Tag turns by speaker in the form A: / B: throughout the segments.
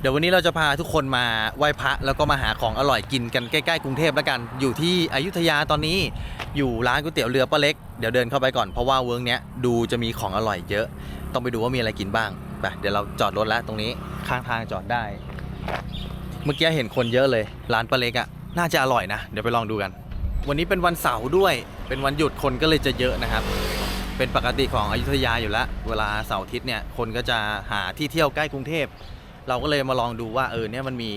A: เดี๋ยววันนี้เราจะพาทุกคนมาไหว้พระแล้วก็มาหาของอร่อยกินกันใกล้ๆกรุงเทพแล้วกัน อยู่ที่อยุธยาตอนนี้อยู่ร้านก๋วยเตี๋ยวเรือป้าเล็กเดี๋ยวเดินเข้าไปก่อนเพราะว่าเวิร์กเนี้ยดูจะมีของอร่อยเยอะ ต้องไปดูว่ามีอะไรกินบ้างไปเดี๋ยวเราจอดรถแล้วตรงนี้ข้างทางจอดได้ เมื่อกี้เห็นคนเยอะเลย ร้านป้าเล็กอะ่ะน่าจะอร่อยนะ เดี๋ยวไปลองดูกัน วันนี้เป็นวันเสาร์ด้วย เป็นวันหยุดคนก็เลยจะเยอะนะครับ เป็นปกติของอยุธยาอยู่แล้ว เวลาเสาร์อาทิตย์เนี่ยคนก็จะหาที่เที่ยวใกล้กรุงเทพ เราก็เลยมาลองดูว่าเออเนี่ยมันมี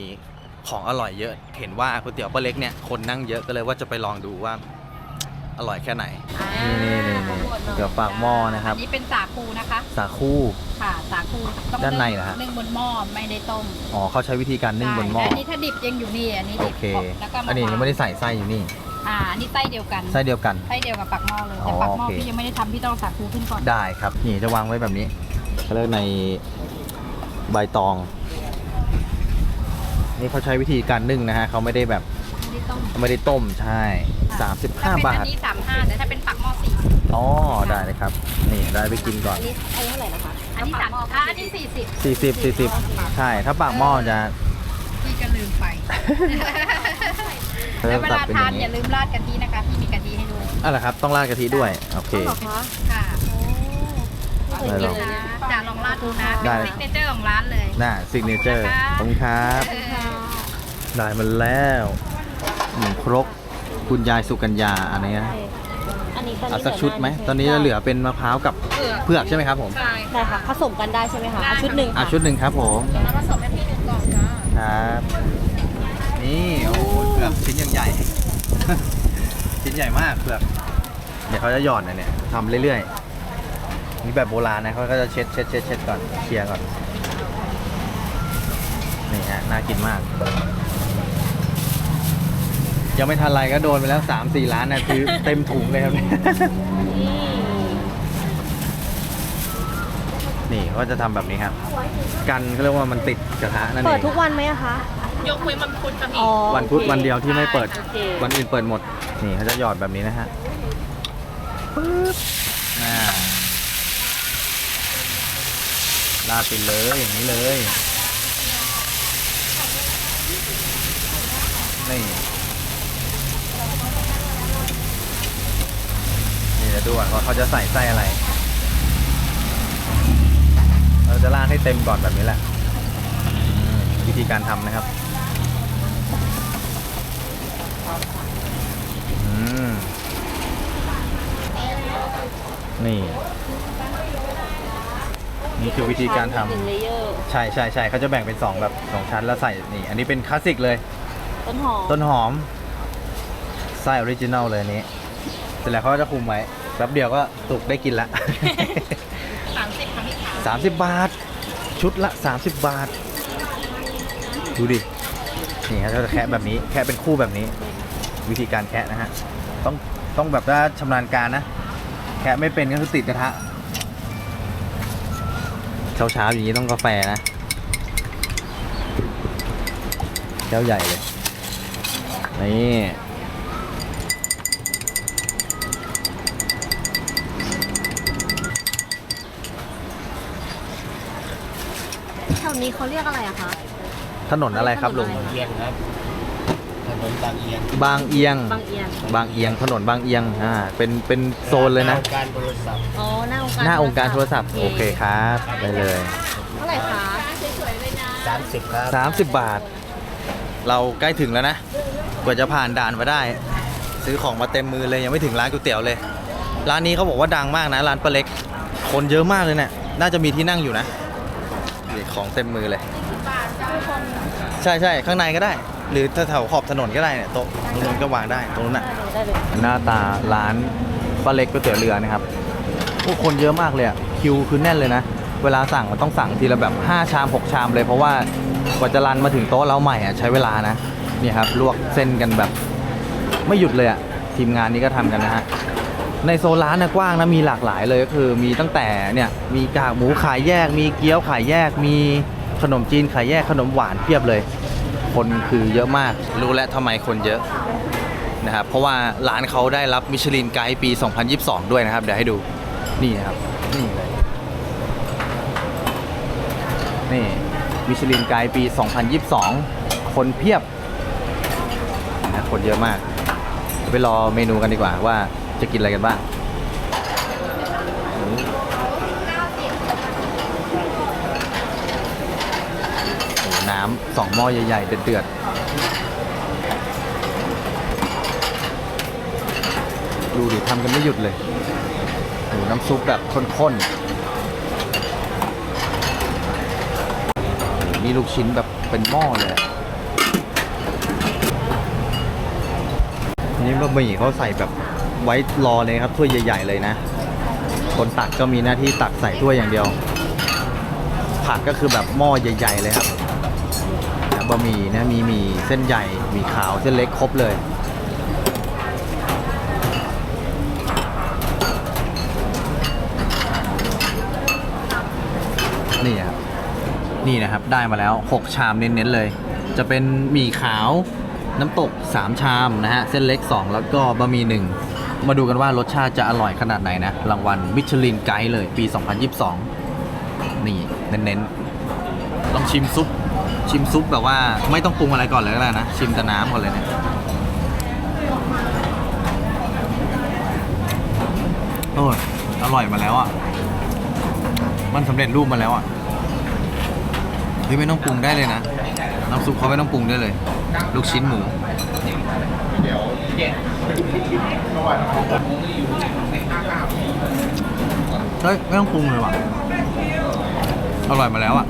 A: ของอร่อยเยอะ เห็นว่าก๋วยเตี๋ยวป้าเล็กเนี่ยคนนั่งเยอะก็เลยว่าจะไปลองดูว่าอร่อยแค่ไหน นี่นี่นี่นี่เดี๋ยวปากหม้อนะครับ
B: อันนี้เป็นสาคูนะคะ
A: สาคู
B: ค่ะ สาคูต้อง
A: ด้านในเหรอฮะ
B: นึ่งบนหม้อไม่ได้ต้ม
A: อ๋อเขาใช้วิธีการนึ่งบนหม้อ
B: ใช่และอันนี้ถ้าดิบยังอยู่นี่ อันนี้
A: โอ
B: ดิบ
A: เค
B: แล้วก็มา
A: อันนี้ยังไม่ได้ใส่ไส้อยู่นี่
B: อ่าอันนี้ไส้เดียวกัน
A: ไส้เดียวกัน
B: ไส้เดียวกับปักหม้อเลย
A: อ๋อ
B: แต่ปักหม้อ
A: โอเค
B: พี่ยังไม่ได้ทำพี่ต้องเอาสาคูขึ้นก่อน
A: ได้ครับ นี่จะวางไว้แบบนี้เขาเรียกใน ใบตอง นี่เขาใช้วิธีการนึ่งนะฮะเขาไม่ได้แบบ
B: ไม่ได้ต้ม
A: ไม่ได้ต้มใช่
B: ถ้าเป็น
A: 35บา
B: อั
A: ท
B: นนี้สามห้าแต่ถ้าเป็นปักหม้อสี่
A: อ๋อได้เลยครับ นี่ได้ไปกินก่อน
B: อันนี้อันนี้เท่าไหร่นะคะอันนี้สามอ่าอันนี้สี่สิบ
A: 40 40 ใช่ ถ้าปากหม้อจะ
B: พี่ก็ลืมไป
A: เขา
B: แล้
A: จะ
B: วเว
A: ตัด
B: ลา
A: เป็นอ
B: ทาน
A: ย่าง
B: อ
A: นี้
B: ย่าลืมราดกะทินะคะพี่มีกะทิให้ด้วย
A: อะเหรอครับ ต้องราดกะทิด้วย โอเค
B: ค่ะ
A: เคยกินเลย
B: นะ จะลองราดดูนะ
A: ได้
B: เป็นซิกเนเจอร์ของร้านเลย
A: น่าซิกเนเจอร์ขอบคุณครับ
B: เออ
A: ได้มาแล้วหมูครกคุณยายสุกัญญาอันนี้นะ
C: อันนี้ตอน
A: เอา
C: นี้
A: สักชุดไหมตอนนี้จะเหลือเป็นมะพร้าวกับ
B: เผือก
A: เผือกใช่ไหมครับผม
B: ใช่
C: ได้ค่ะผสมกันได้ใช่ไหมคะเอาชุดหนึ่ง
A: อะ
C: ค่ะ
A: ชุดหนึ่งครับผม
B: แล้วผสมให้พี่หนึ่งกล่องจ้า
A: ครับ นี่โอ้โหเผือกชิ้นยังใหญ่ ชิ้นใหญ่มากเผือกเดี๋ยวเขาจะหย่อนนะเนี่ยทำเรื่อยๆ นี่แบบโบราณนะเขาก็จะเช็ดเช็ดเช็ดเช็ดก่อนเคลียร์ก่อน นี่ฮะน่ากินมาก ยังไม่ทันไรก็โดนไปแล้ว3 4ล้านนะคือเต็มถุงเลยครับเนี่ยนี่เขาจะทำแบบนี้ครับ กันเขาเรียกว่ามันติดกระทะนั่นเอง
C: เปิดทุกวันไหมอะคะ
B: ยกเว้นมันพุธกับ
C: อ๋อ
A: วันพุธ
C: โอค
A: วันเดียวที่ไม่เปิด
C: โอเค
A: วันอื่นเปิดหมด นี่เขาจะหยอดแบบนี้นะฮะปึ๊บอ่า ลาดไปเลยอย่างนี้เลยนี่นี่จะดูก่อนว่าเขาจะใส่ไส้อะไร เราจะราดให้เต็มก่อนแบบนี้แหละวิธีการทำนะครับอืมนี่ นี่คือวิธีการท
C: หนึ่งเลเยอร์ำ
A: ใช่ใช่ใช่เขาจะแบ่งเป็นสองแบบสองชั้นแล้วใส่นี่ อันนี้เป็นคลาสสิกเลย
C: ต้นหอม
A: ต้นหอมไส้ออริจินัลเลยอันนี้ เสร็จแล้วเขาก็จะคุมไว้แป๊บเดียวก็สุกได้กินละ
B: สามสิบค่ะพี่ขา
A: 30 บาท ชุดละ 30 บาท ดูดิ นี่ฮะเขาจะแคะแบบนี้ แคะเป็นคู่แบบนี้ วิธีการแคะนะฮะ ต้องต้องแบบว่าชำนาญการนะ แคะไม่เป็นก็คือติดกระทะ เช้าเช้าๆอย่างนี้ต้องกาแฟนะแก้วใหญ่เลย นี่
C: แถวนี้เขาเรียกอะไรอะคะ
A: ถนนอะไรครับลุง
D: เอียงครับถ นนบางเอียง
A: บางเอียง
C: บางเอียง
A: บางเอียงถนนบางเอียงอ่าเป็นเป็นโซนเลยนะ
D: หาการบริษัท
C: อ๋อหน้าองค์การ
A: หน้าองค์การโทรศัพท์โอเคครับได้เลย
C: เท่าไหร่คะ
D: 30ครับ
A: 30 บาท เราใกล้ถึงแล้วนะ กว่าจะผ่านด่านมาได้ ซื้อของมาเต็มมือเลยยังไม่ถึงร้านก๋วยเตี๋ยวเลย ร้านนี้เขาบอกว่าดังมากนะ ร้านป้าเล็ก คนเยอะมากเลยเนี่ยน่าจะมีที่นั่งอยู่นะนี่ของเต็มมือเลย ใช่ใช่ข้างในก็ได้ หรือถ้าแถวขอบถนนก็ได้เนี่ยโต๊ะตรงนู้นก็วางได้ตรงนู้นน่ะ
C: ได้เลย
A: หน้าตาร้านป้าเล็กก๋วยเตี๋ยวเรือนะครับผู้คนเยอะมากเลยอะคิวคือแน่นเลยนะ เวลาสั่งมันต้องสั่งทีละแบบ 5 ชาม 6 ชามเลย เพราะว่ากว่าจะรันมาถึงโต๊ะเราใหม่อะใช้เวลานะนี่ครับลวกเส้นกันแบบ ไม่หยุดเลยอะทีมงานนี้ก็ทำกันนะฮะ ในโซนร้านนะกว้างนะมีหลากหลายเลยก็คือมีตั้งแต่เนี่ยมีกากหมูขายแยก มีเกี๊ยวขายแยก มีขนมจีนขายแยกขนมหวานเพียบเลย คนคือเยอะมาก รู้แล้วทำไมคนเยอะนะครับ เพราะว่าร้านเขาได้รับมิชลินไกด์ปี 2022 ด้วยนะครับ เดี๋ยวให้ดู นี่นะครับ นี่เลย นี่มิชลินไกด์ปี 2022 คนเพียบนะคนเยอะมาก ไปรอเมนูกันดีกว่าว่าจะกินอะไรกันบ้าง โอ้โหน้ำ สองหม้อใหญ่ๆ เดือดๆ ดูดิทำกันไม่หยุดเลยโอ้โหน้ำซุปแบบข้นๆนี่ลูกชิ้นแบบเป็นหม้อเลยนนี้บะหมี่เขาใส่แบบไว้รอเลยครับถ้วยใหญ่ ๆ เลยนะ คนตักก็มีหน้าที่ตักใส่ถ้วยอย่างเดียว ผักก็คือแบบหม้อใหญ่ ๆ เลยครับ บะหมี่นะมีหมี่เส้นใหญ่หมี่ขาวเส้นเล็กครบเลย นี่ครับนี่นะครับได้มาแล้ว 6 ชามเน้นๆเลย จะเป็นหมี่ขาวน้ำตก 3 ชามนะฮะ เส้นเล็ก 2 แล้วก็บะหมี่หนึ่งมาดูกันว่ารสชาติจะอร่อยขนาดไหนนะ รางวัลมิชลินไกด์เลยปี 2022 นี่ เน้นๆ ลองชิมซุป ชิมซุปแบบว่าไม่ต้องปรุงอะไรก่อนเลยก็ได้นะ ชิมแต่น้ำก่อนเลยเนี่ยโอ้ยอร่อยมาแล้วอะ มันสำเร็จรูปมาแล้วอะเฮ้ยไม่ต้องปรุงได้เลยนะ น้ำซุปเขาไม่ต้องปรุงได้เลย ลูกชิ้นหมูเฮ้ยไม่ต้องปรุงเลยว่ะ อร่อยมาแล้วอะ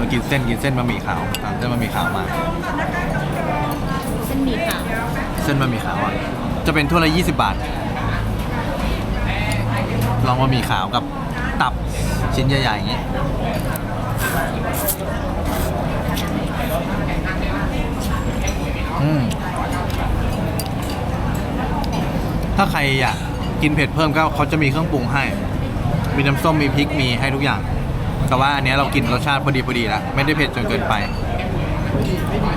A: เรากินเส้นกินเส้นบะหมี่ขาวอะเส้นบะหมี่ขาวมา
C: เส้นหมี่ค่ะ
A: เส้นบะหมี่ขาวอะจะเป็นถ้วยละ20 บาท ลองบะหมี่ขาวกับตับชิ้นใหญ่ๆอย่างนี้ อืม ถ้าใครอยากกินเผ็ดเพิ่มก็เขาจะมีเครื่องปรุงให้ มีน้ำส้มมีพริกมีให้ทุกอย่าง แต่ว่าอันเนี้ยเรากินรสชาติพอดีพอดีแล้วไม่ได้เผ็ดจนเกินไป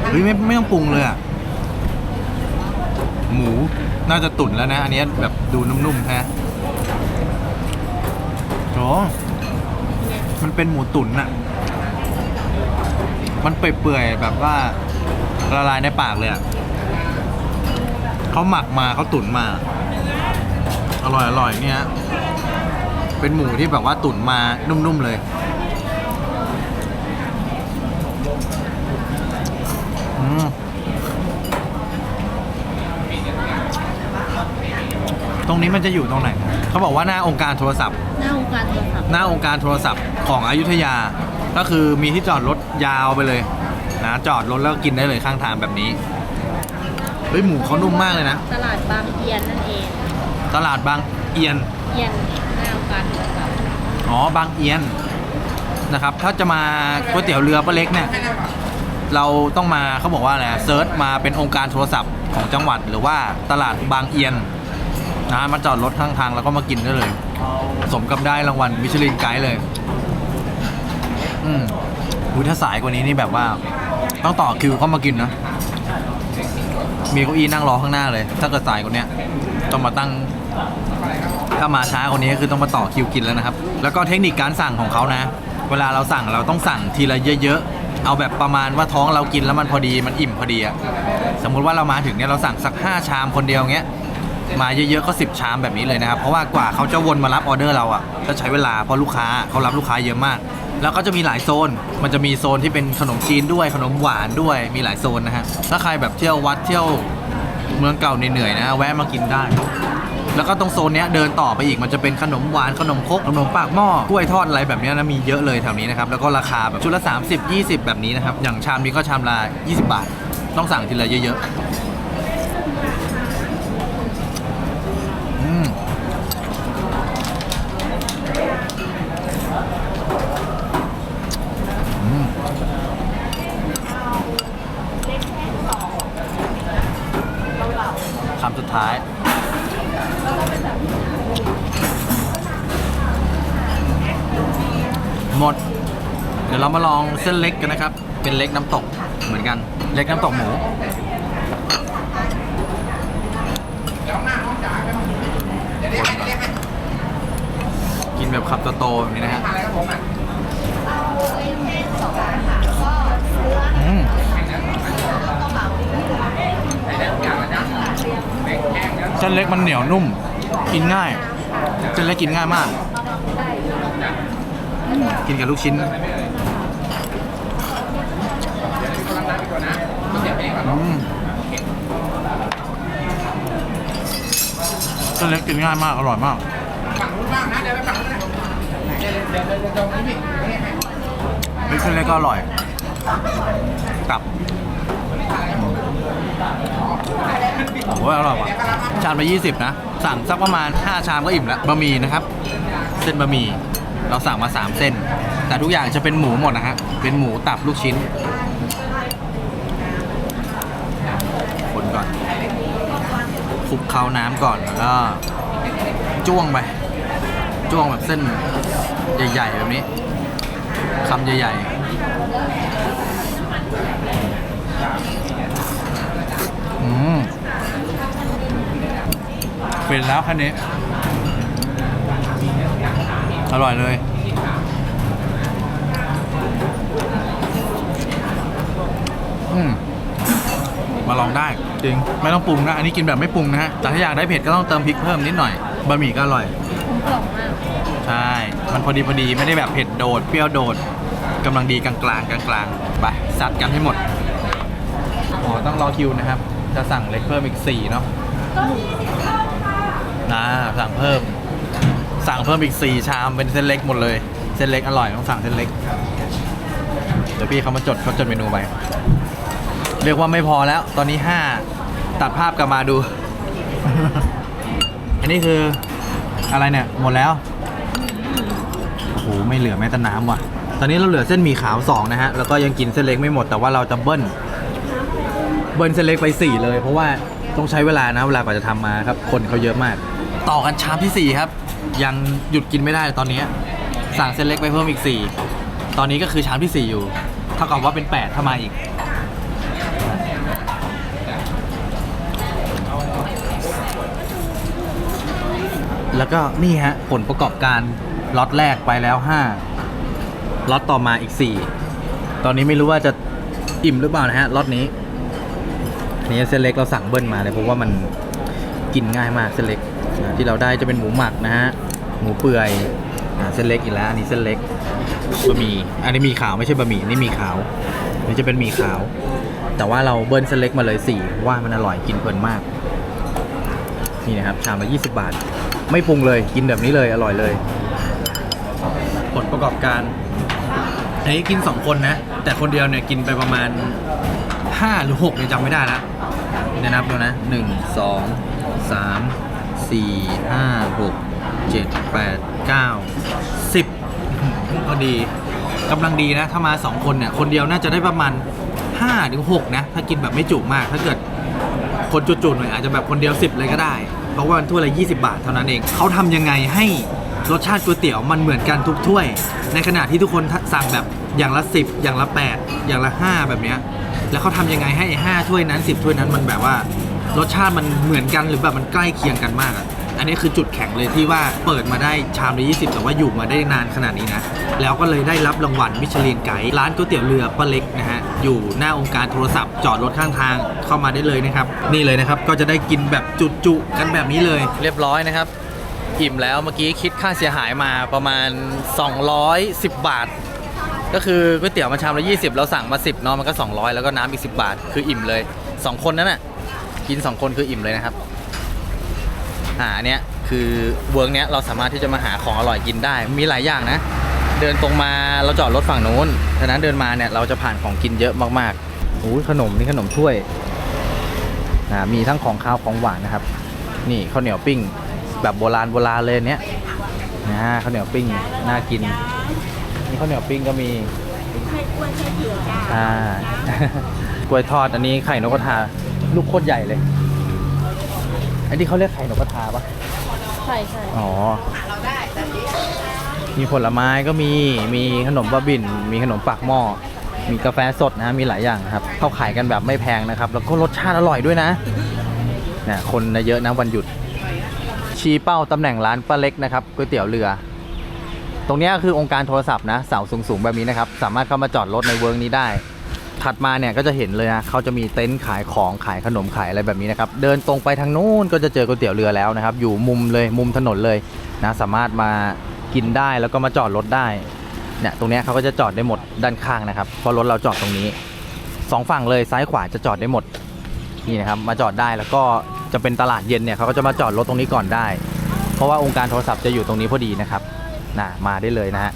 A: เฮ้ยไม่ไม่ต้องปรุงเลยอะหมูน่าจะตุ๋นแล้วนะ อันเนี้ยแบบดูนุ่มๆแฮะโอ้มันเป็นหมูตุ๋นอะมันเปื่อยๆแบบว่าละลายในปากเลยอะเขาหมักมาเขาตุ๋นมา อร่อยอร่อยเนี่ย เป็นหมูที่แบบว่าตุ๋นมานุ่มๆเลย อืม ตรงนี้ มันจะอยู่ตรงไหนเขาบอกว่าหน้าองค์การโทรศัพท์
C: หน้าองค์การโทรศัพท์
A: หน้าองค์การโทรศัพท์ของอยุธยา ก็คือมีที่จอดรถยาวไปเลยนะจอดรถแล้วกินได้เลยข้างทางแบบนี้เฮ้ยหมูเขานุ่มมากเลยนะ
C: ตลาดบางเอียนนั่นเอง
A: ตลาดบางเอียน
C: เอียนหน้าองค์การโทรศัพท์
A: อ๋อบางเอียนนะครับ ถ้าจะมาก๋วยเตี๋ยวเรือป้าเล็กเนี่ยเราต้องมาเขาบอกว่าอะไรเซิร์ชมาเป็นองค์การโทรศัพท์ของจังหวัดหรือว่าตลาดบางเอียน นะมาจอดรถข้างทางแล้วก็มากินได้เลย สมกับได้รางวัลมิชลินไกด์เลย อืมอุยถ้าสายกว่านี้นี่แบบว่า ต้องต่อคิวเข้ามากินนะ มีเก้าอี้นั่งรอข้างหน้าเลย ถ้าเกิดสายกว่านี้ต้องมาตั้ง ถ้ามาช้ากว่านี้คือต้องมาต่อคิวกินแล้วนะครับ แล้วก็เทคนิคการสั่งของเขานะ เวลาเราสั่งเราต้องสั่งทีละเยอะๆ เอาแบบประมาณว่าท้องเรากินแล้วมันพอดีมันอิ่มพอดีอะสมมุติว่าเรามาถึงเนี่ยเราสั่งสัก 5 ชามคนเดียวเงี้ย มาเยอะๆก็ 10 ชามแบบนี้เลยนะครับ เพราะว่ากว่าเขาจะวนมารับออเดอร์เราอะจะใช้เวลาเพราะลูกค้าเขารับลูกค้าเยอะมาก แล้วก็จะมีหลายโซน มันจะมีโซนที่เป็นขนมจีนด้วยขนมหวานด้วยมีหลายโซนนะฮะถ้าใครแบบเที่ยววัดเที่ยวเมืองเก่าเหนื่อยๆนะ แวะมากินได้ แล้วก็ตรงโซนเนี้ยเดินต่อไปอีกมันจะเป็นขนมหวานขนมครกขนมปากหม้อกล้วยทอดอะไรแบบเนี้ยนะมีเยอะเลยแถวนี้นะครับแล้วก็ราคาแบบชุดละ 30 20 แบบนี้นะครับอย่างชามนี้ก็ชามละ20 บาท ต้องสั่งทีละเยอะๆ หมด เดี๋ยวเรามาลองเส้นเล็กกันนะครับ เป็นเล็กน้ำตกเหมือนกัน เล็กน้ำตกหมูกินแบบขับโตๆแบบนี้นะฮะเส้นเล็กมันเหนียวนุ่ม กินง่ายเส้นเล็กกินง่ายมาก กินกับลูกชิ้นอืมเส้นเล็กกินง่ายมาก อร่อยมากเฮ้ยเส้นเล็กก็อร่อย ตับโอ้โหอร่อยว่ะ ชามละ20 นะ สั่งสักประมาณ 5 ชามก็อิ่มแล้วบะหมี่นะครับ เส้นบะหมี่ เราสั่งมา 3 เส้น แต่ทุกอย่างจะเป็นหมูหมดนะฮะ เป็นหมูตับลูกชิ้น คนก่อนคลุกเคล้าน้ำก่อนแล้วก็จ้วงไป จ้วงแบบเส้นใหญ่ๆแบบนี้คำใหญ่ๆ อืมเป็นแล้วคันนี้ อร่อยเลย อืมมาลองได้จริง ไม่ต้องปรุงนะ อันนี้กินแบบไม่ปรุงนะฮะ แต่ถ้าอยากได้เผ็ดก็ต้องเติมพริกเพิ่มนิดหน่อย บะหมี่ก็อร่อย
C: คุ้มกล่องมาก
A: ใช่ มันพอดีพอดีไม่ได้แบบเผ็ดโดด เปรี้ยวโดดกำลังดีกลางกลางกลางกลางๆไปสัดกันให้หมดอ๋อต้องรอคิวนะครับ จะสั่งเล็กเพิ่มอีกสี่เนาะนะสั่งเพิ่ม สั่งเพิ่มอีกสี่ชามเป็นเส้นเล็กหมดเลย เส้นเล็กอร่อยต้องสั่งเส้นเล็ก เดี๋ยวพี่เขามาจดเขาจดเมนูไป เรียกว่าไม่พอแล้ว ตอนนี้ห้าตัดภาพกลับมาดู อันนี้คืออะไรเนี่ย หมดแล้ว โอ้โห ไม่เหลือแม้แต่น้ำว่ะ ตอนนี้เราเหลือเส้นหมี่ขาว 2 นะฮะ แล้วก็ยังกินเส้นเล็กไม่หมด แต่ว่าเราจะเบิ้ล เบิ้ลเส้นเล็กไป 4 เลย เพราะว่าต้องใช้เวลานะ เวลากว่าจะทำมาครับ คนเขาเยอะมาก ต่อกันชามที่ 4 ครับ ยังหยุดกินไม่ได้ตอนนี้ สั่งเส้นเล็กไปเพิ่มอีก 4 ตอนนี้ก็คือชามที่ 4 อยู่ เท่ากับว่าเป็น 8 ถ้ามาอีก แล้วก็นี่ฮะ ผลประกอบการล็อตแรกไปแล้ว 5ล็อตต่อมาอีก 4 ตอนนี้ไม่รู้ว่าจะอิ่มหรือเปล่านะฮะล็อตนี้นี่เส้นเล็กเราสั่งเบิ้ลมาเลยเพราะว่ามันกินง่ายมากเส้นเล็ก ที่เราได้จะเป็นหมูหมักนะฮะหมูเปื่อยอ่าเส้นเล็กอีกแล้วอันนี้เส้นเล็กบะหมี่อันนี้มีขาวไม่ใช่บะหมี่อันนี่มีขาวอันนี่จะเป็นหมี่ขาว แต่ว่าเราเบิ้ลเส้นเล็กมาเลย4เพราะว่ามันอร่อยกินเพลินมาก นี่นะครับชามละ20 บาท ไม่ปรุงเลยกินแบบนี้เลยอร่อยเลย ผลประกอบการอันนี้กิน 2 คนนะ แต่คนเดียวเนี่ยกินไปประมาณ 5 หรือ6เนี่ยจำไม่ได้ละเดี๋ยวนับดูนะ 1 2 3 4 5 6 7 8 9 10พอดีกำลังดีนะ ถ้ามา2คนเนี่ย คนเดียวน่าจะได้ประมาณ5ถึง6นะ ถ้ากินแบบไม่จุมาก ถ้าเกิดคนจุๆหน่อยอาจจะแบบคนเดียว10เลยก็ได้ เพราะว่าถ้วยละ20บาทเท่านั้นเอง เขาทำยังไงให้รสชาติก๋วยเตี๋ยวมันเหมือนกันทุกถ้วย ในขณะที่ทุกคนสั่งแบบอย่างละ 10 อย่างละ 8 อย่างละ 5 แบบเนี้ยแล้วเขาทำยังไงให้ไอ้5ถ้วยนั้น 10 ถ้วยนั้นมันแบบว่า รสชาติมันเหมือนกันหรือแบบมันใกล้เคียงกันมากอะอันนี้คือจุดแข็งเลยที่ว่าเปิดมาได้ชามละ20 แต่ว่าอยู่มาได้นานขนาดนี้นะ แล้วก็เลยได้รับรางวัลมิชลินไกด์ร้านก๋วยเตี๋ยวเรือป้าเล็กนะฮะ อยู่หน้าองค์การโทรศัพท์จอดรถข้างทางเข้ามาได้เลยนะครับ นี่เลยนะครับ ก็จะได้กินแบบจุๆกันแบบนี้เลย เรียบร้อยนะครับ อิ่มแล้วเมื่อกี้คิดค่าเสียหายมาประมาณ 210 บาท ก็คือก๋วยเตี๋ยวมาชามละ20 เราสั่งมา 10เนาะมันก็ 200 แล้วก็น้ำอีก 10 บาท คืออิ่มเลย 2 คนนั้นน่ะ กิน 2 คนคืออิ่มเลยนะครับ อ่าอันเนี้ยคือเวิร์กเนี้ยเราสามารถที่จะมาหาของอร่อยกินได้ มีหลายอย่างนะ เดินตรงมาเราจอดรถฝั่งนู้นฉะนั้นเดินมาเนี่ยเราจะผ่านของกินเยอะมากๆโอ้ขนมนี่ขนมถ้วยอ่ามีทั้งของข้าวของหวานนะครับ นี่ข้าวเหนียวปิ้ง แบบโบราณโบราณเลยเนี้ยนะข้าวเหนียวปิ้งน่ากินนี่ข้าวเหนียวปิ้งก็มี อ่า กล้วยทอดอันนี้ไข่นกกระทาลูกโคตรใหญ่เลย อันนี้เขาเรียกไข่นกกระทาปะ
C: ใช่ใช่
A: อ๋อมีผลไม้ก็มี มีขนมบ้าบิน มีขนมปากหม้อ มีกาแฟสดนะ มีหลายอย่างครับเขาขายกันแบบไม่แพงนะครับ แล้วก็รสชาติอร่อยด้วยนะเนี่ยคนเยอะนะวันหยุด ชี้เป้าตำแหน่งร้านป้าเล็กนะครับก๋วยเตี๋ยวเรือ ตรงนี้คือองค์การโทรศัพท์นะเสาสูงๆแบบนี้นะครับ สามารถเข้ามาจอดรถในเวิร์กนี้ได้ ถัดมาเนี่ยก็จะเห็นเลยนะเขาจะมีเต็นท์ขายของขายขนมขายอะไรแบบนี้นะครับ เดินตรงไปทางนู้นก็จะเจอก๋วยเตี๋ยวเรือแล้วนะครับ อยู่มุมเลยมุมถนนเลยนะสามารถมากินได้แล้วก็มาจอดรถได้เนี่ยตรงนี้เขาก็จะจอดได้หมดด้านข้างนะครับเพราะรถเราจอดตรงนี้สองฝั่งเลยซ้ายขวาจะจอดได้หมดนี่นะครับมาจอดได้แล้วก็จะเป็นตลาดเย็นเนี่ยเขาก็จะมาจอดรถตรงนี้ก่อนได้ เพราะว่าองค์การโทรศัพท์จะอยู่ตรงนี้พอดีนะครับ นะมาได้เลยนะฮะ